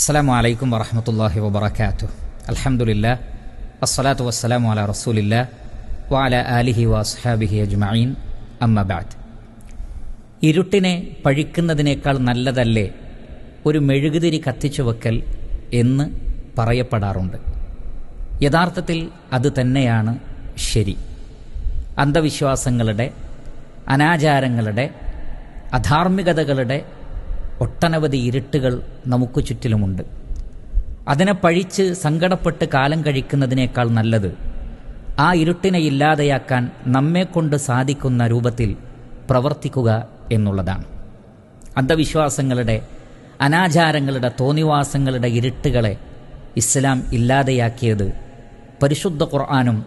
അസ്സാം അലൈക്കും വറഹമത്തല്ലാഹി വബർക്കാത്തു അലഹമുല്ല അസ്സലാത്തു വസ്സലാമു അല റസൂലില്ല വാല ആലിഹി വസ്ഹാബിഹി അജ്മഈൻ. അമ്മബാദ് ഇരുട്ടിനെ പഴിക്കുന്നതിനേക്കാൾ നല്ലതല്ലേ ഒരു മെഴുകുതിരി കത്തിച്ചു വെക്കൽ എന്ന് പറയപ്പെടാറുണ്ട്. യഥാർത്ഥത്തിൽ അത് തന്നെയാണ് ശരി. അന്ധവിശ്വാസങ്ങളുടെ അനാചാരങ്ങളുടെ അധാർമികതകളുടെ ഒട്ടനവധി ഇരുട്ടുകൾ നമുക്ക് ചുറ്റിലുമുണ്ട്. അതിനെ പഴിച്ച് സങ്കടപ്പെട്ട് കാലം കഴിക്കുന്നതിനേക്കാൾ നല്ലത് ആ ഇരുട്ടിനെ ഇല്ലാതെയാക്കാൻ നമ്മെക്കൊണ്ട് സാധിക്കുന്ന രൂപത്തിൽ പ്രവർത്തിക്കുക എന്നുള്ളതാണ്. അന്ധവിശ്വാസങ്ങളുടെ അനാചാരങ്ങളുടെ തോന്നിവാസങ്ങളുടെ ഇരുട്ടുകളെ ഇസ്ലാം ഇല്ലാതെയാക്കിയത് പരിശുദ്ധ ഖുർആാനും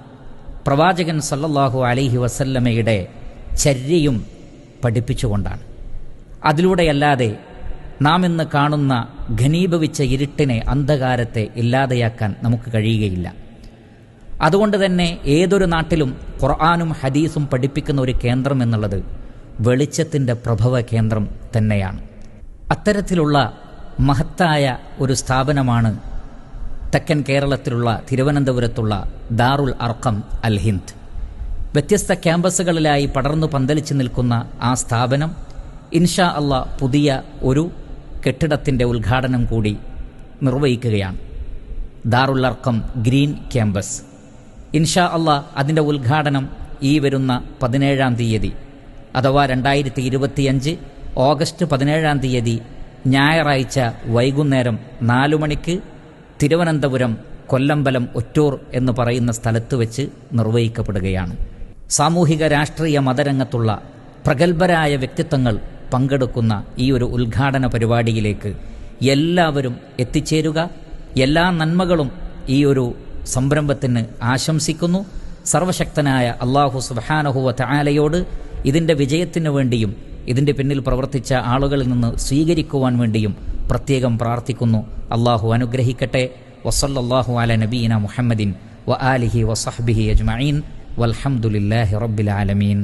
പ്രവാചകൻ സല്ലല്ലാഹു അലൈഹി വസല്ലമയുടെ ചര്യയും പഠിപ്പിച്ചുകൊണ്ടാണ്. അതിലൂടെയല്ലാതെ നാം ഇന്ന് കാണുന്ന ഘനീഭവിച്ച ഇരുട്ടിനെ അന്ധകാരത്തെ ഇല്ലാതെയാക്കാൻ നമുക്ക് കഴിയുകയില്ല. അതുകൊണ്ട് തന്നെ ഏതൊരു നാട്ടിലും ഖുർആാനും ഹദീസും പഠിപ്പിക്കുന്ന ഒരു കേന്ദ്രം എന്നുള്ളത് വെളിച്ചത്തിന്റെ പ്രഭവ കേന്ദ്രം തന്നെയാണ്. അത്തരത്തിലുള്ള മഹത്തായ ഒരു സ്ഥാപനമാണ് തെക്കൻ കേരളത്തിലുള്ള തിരുവനന്തപുരത്തുള്ള ദാറുൽ അർക്കം അൽ ഹിന്ദ്. വ്യത്യസ്ത ക്യാമ്പസുകളിലായി പടർന്നു പന്തലിച്ചു നിൽക്കുന്ന ആ സ്ഥാപനം ഇൻഷാ അള്ള പുതിയ ഒരു കെട്ടിടത്തിന്റെ ഉദ്ഘാടനം കൂടി നിർവഹിക്കുകയാണ്. Darul Arqam green campus. ഇൻഷാ അള്ള അതിന്റെ ഉദ്ഘാടനം ഈ വരുന്ന പതിനേഴാം തീയതി അഥവാ രണ്ടായിരത്തി ഇരുപത്തിയഞ്ച് ഓഗസ്റ്റ് പതിനേഴാം തീയതി ഞായറാഴ്ച വൈകുന്നേരം നാലു മണിക്ക് തിരുവനന്തപുരം കൊല്ലമ്പലം ഒറ്റൂർ എന്ന് പറയുന്ന സ്ഥലത്ത് വെച്ച് നിർവഹിക്കപ്പെടുകയാണ്. സാമൂഹിക രാഷ്ട്രീയ മതരംഗത്തുള്ള പ്രഗത്ഭരായ വ്യക്തിത്വങ്ങൾ പങ്കെടുക്കുന്ന ഈ ഒരു ഉദ്ഘാടന പരിപാടിയിലേക്ക് എല്ലാവരും എത്തിച്ചേരുക. എല്ലാ നന്മകളും ഈ ഒരു സംരംഭത്തിന് ആശംസിക്കുന്നു. സർവശക്തനായ അള്ളാഹു സുബാനഹുവ തആലയോട് ഇതിന്റെ വിജയത്തിനു വേണ്ടിയും ഇതിന്റെ പിന്നിൽ പ്രവർത്തിച്ച ആളുകളിൽ നിന്ന് സ്വീകരിക്കുവാൻ വേണ്ടിയും പ്രത്യേകം പ്രാർത്ഥിക്കുന്നു. അള്ളാഹു അനുഗ്രഹിക്കട്ടെ. വസല്ലാഹു അല നബീന മുഹമ്മദിൻ വ ആലിഹി വസഹ്ബിഹി അജ്മീൻ വൽഹംദുലില്ലാഹി റബ്ബിൽ ആലമീൻ.